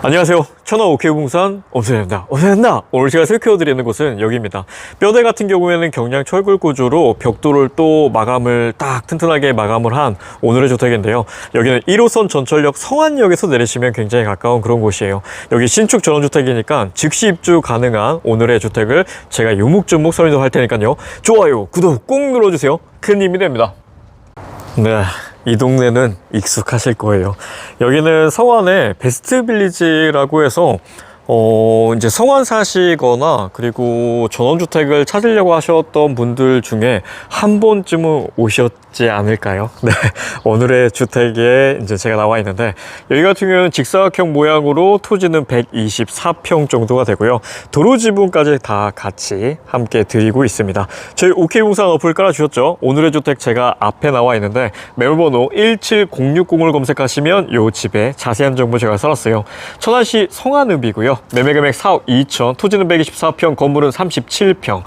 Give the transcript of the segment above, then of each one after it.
안녕하세요. 천하 오케이공산 엄선입니다. 엄선입니다. 오늘 제가 살펴드리는 곳은 여기입니다. 뼈대 같은 경우에는 경량 철골 구조로 벽돌을 또 마감을 딱 튼튼하게 마감을 한 오늘의 주택인데요. 여기는 1호선 전철역 성안역에서 내리시면 굉장히 가까운 그런 곳이에요. 여기 신축 전원주택이니까 즉시 입주 가능한 오늘의 주택을 제가 요목조목 설명할 테니까요. 좋아요, 구독 꼭 눌러주세요. 큰 힘이 됩니다. 네. 이 동네는 익숙하실 거예요. 여기는 성안에 베스트 빌리지라고 해서 어, 이제 성안 사시거나 그리고 전원주택을 찾으려고 하셨던 분들 중에 한 번쯤은 오셨지 않을까요? 네. 오늘의 주택에 이제 제가 나와 있는데 여기 같은 경우는 직사각형 모양으로 토지는 124평 정도가 되고요. 도로 지붕까지 다 같이 함께 드리고 있습니다. 저희 오케이공산 어플 깔아주셨죠? 오늘의 주택 제가 앞에 나와 있는데 매물번호 17060을 검색하시면 이 집에 자세한 정보 제가 써놨어요. 천안시 성안읍이고요. 매매 금액 4억 2천, 토지는 124평, 건물은 37평.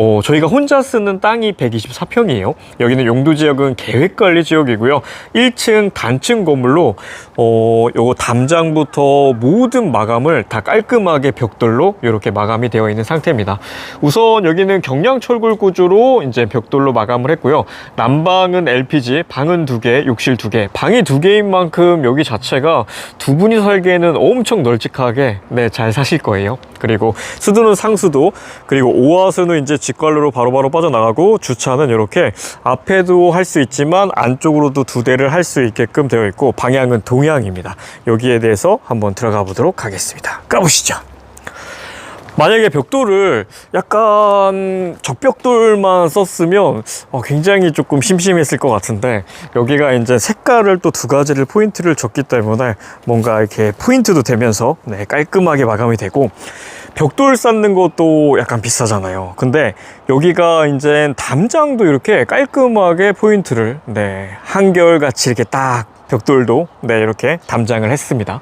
어, 저희가 혼자 쓰는 땅이 124평이에요. 여기는 용도 지역은 계획관리 지역이고요. 1층 단층 건물로 어, 요거 담장부터 모든 마감을 다 깔끔하게 벽돌로 이렇게 마감이 되어 있는 상태입니다. 우선 여기는 경량 철골 구조로 이제 벽돌로 마감을 했고요. 난방은 LPG, 방은 두 개, 욕실 두 개. 방이 두 개인 만큼 여기 자체가 두 분이 살기에는 엄청 널찍하게 네, 잘 사실 거예요. 그리고 수도는 상수도, 그리고 오화수는 이제 직관로로 바로바로 빠져나가고 주차는 이렇게 앞에도 할 수 있지만 안쪽으로도 두 대를 할 수 있게끔 되어 있고 방향은 동향입니다. 여기에 대해서 한번 들어가 보도록 하겠습니다. 가보시죠. 만약에 벽돌을 약간 적벽돌만 썼으면 어, 굉장히 조금 심심했을 것 같은데 여기가 이제 색깔을 또 두 가지를 포인트를 줬기 때문에 뭔가 이렇게 포인트도 되면서 네, 깔끔하게 마감이 되고 벽돌 쌓는 것도 약간 비싸잖아요. 근데 여기가 이제 담장도 이렇게 깔끔하게 포인트를 네, 한결같이 이렇게 딱 벽돌도 네 이렇게 담장을 했습니다.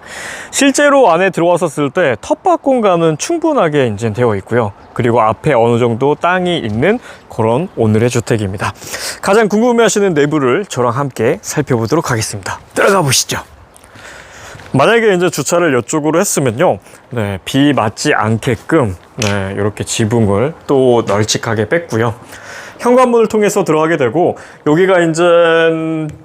실제로 안에 들어왔었을 때 텃밭 공간은 충분하게 이제 되어 있고요. 그리고 앞에 어느 정도 땅이 있는 그런 오늘의 주택입니다. 가장 궁금해하시는 내부를 저랑 함께 살펴보도록 하겠습니다. 들어가 보시죠. 만약에 이제 주차를 이쪽으로 했으면요, 네, 비 맞지 않게끔 네, 이렇게 지붕을 또 널찍하게 뺐고요. 현관문을 통해서 들어가게 되고 여기가 이제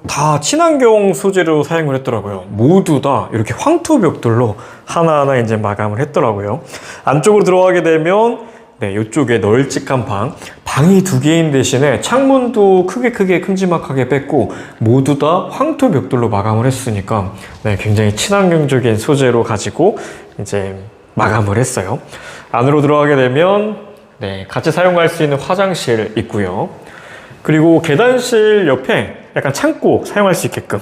다 친환경 소재로 사용을 했더라고요. 모두 다 이렇게 황토 벽돌로 하나하나 이제 마감을 했더라고요. 안쪽으로 들어가게 되면 네, 이쪽에 널찍한 방. 방이 두 개인 대신에 창문도 크게 크게 큼지막하게 뺐고 모두 다 황토 벽돌로 마감을 했으니까 네, 굉장히 친환경적인 소재로 가지고 이제 마감을 했어요. 안으로 들어가게 되면 네, 같이 사용할 수 있는 화장실 있고요. 그리고 계단실 옆에 약간 창고 사용할 수 있게끔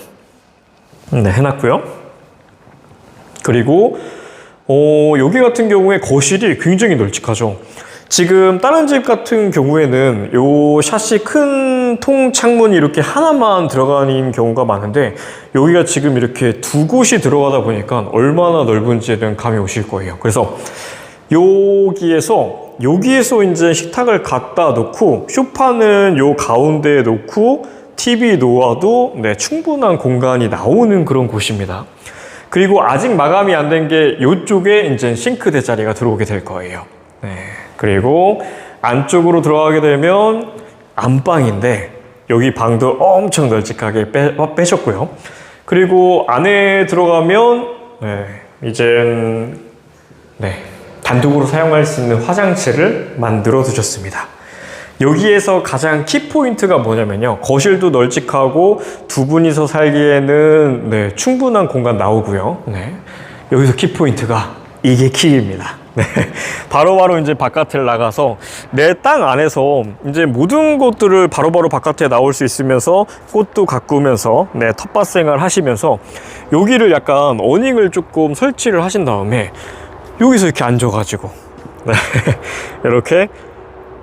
네, 해놨고요. 그리고 어, 여기 같은 경우에 거실이 굉장히 널찍하죠. 지금 다른 집 같은 경우에는 요 샷이 큰 통 창문이 이렇게 하나만 들어가는 경우가 많은데 여기가 지금 이렇게 두 곳이 들어가다 보니까 얼마나 넓은지에 대한 감이 오실 거예요. 그래서 여기에서 여기에서 이제 식탁을 갖다 놓고 쇼파는 요 가운데에 놓고 TV 놓아도 네, 충분한 공간이 나오는 그런 곳입니다. 그리고 아직 마감이 안 된 게 이쪽에 이제 싱크대 자리가 들어오게 될 거예요. 네. 그리고 안쪽으로 들어가게 되면 안방인데 여기 방도 엄청 널찍하게 빼, 빼셨고요. 그리고 안에 들어가면 네, 이제 네, 단독으로 사용할 수 있는 화장실을 만들어 두셨습니다. 여기에서 가장 키포인트가 뭐냐면요. 거실도 널찍하고 두 분이서 살기에는 네, 충분한 공간 나오고요. 네. 여기서 키포인트가 이게 키입니다. 네. 바로바로 이제 바깥을 나가서 내 땅 안에서 이제 모든 것들을 바로 바로 바깥에 나올 수 있으면서 꽃도 가꾸면서 네, 텃밭 생활 하시면서 여기를 약간 어닝을 조금 설치를 하신 다음에 여기서 이렇게 앉아가지고 네. 이렇게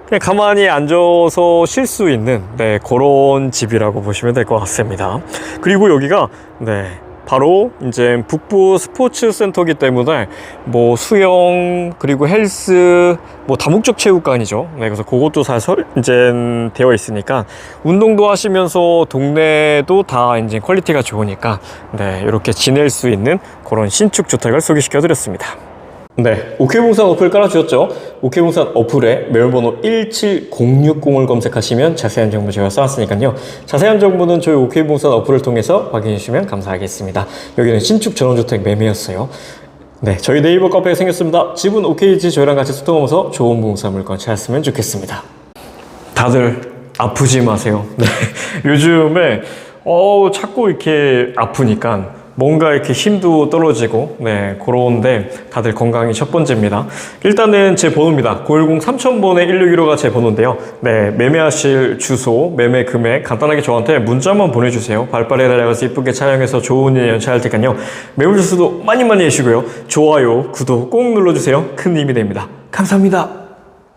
그냥 가만히 앉아서 쉴 수 있는 네, 그런 집이라고 보시면 될 것 같습니다. 그리고 여기가 네, 바로 이제 북부 스포츠 센터기 때문에 뭐 수영 그리고 헬스 뭐 다목적 체육관이죠. 네, 그래서 그것도 다 설, 이제 되어 있으니까 운동도 하시면서 동네도 다 이제 퀄리티가 좋으니까 네, 이렇게 지낼 수 있는 그런 신축 주택을 소개시켜 드렸습니다. 네, 오케이봉산 어플 깔아주셨죠? 오케이봉산 어플에 매월번호 17060을 검색하시면 자세한 정보 제가 써놨으니까요. 자세한 정보는 저희 오케이봉산 어플을 통해서 확인해 주시면 감사하겠습니다. 여기는 신축 전원주택 매매였어요. 네, 저희 네이버 카페가 생겼습니다. 집은 오케이지 저희랑 같이 소통하면서 좋은 부동산 물건 찾았으면 좋겠습니다. 다들 아프지 마세요. 네. 요즘에 어 자꾸 이렇게 아프니까 뭔가 이렇게 힘도 떨어지고 네 그런데 다들 건강이 첫 번째입니다. 일단은 제 번호입니다. 010 3000번에 161호가 제 번호인데요. 네 매매하실 주소, 매매 금액 간단하게 저한테 문자만 보내주세요. 발빠르게 달려가서 이쁘게 촬영해서 좋은 일 연차 할 테니까요. 매물 주소도 많이 많이 해주시고요. 좋아요, 구독 꼭 눌러주세요. 큰 힘이 됩니다. 감사합니다.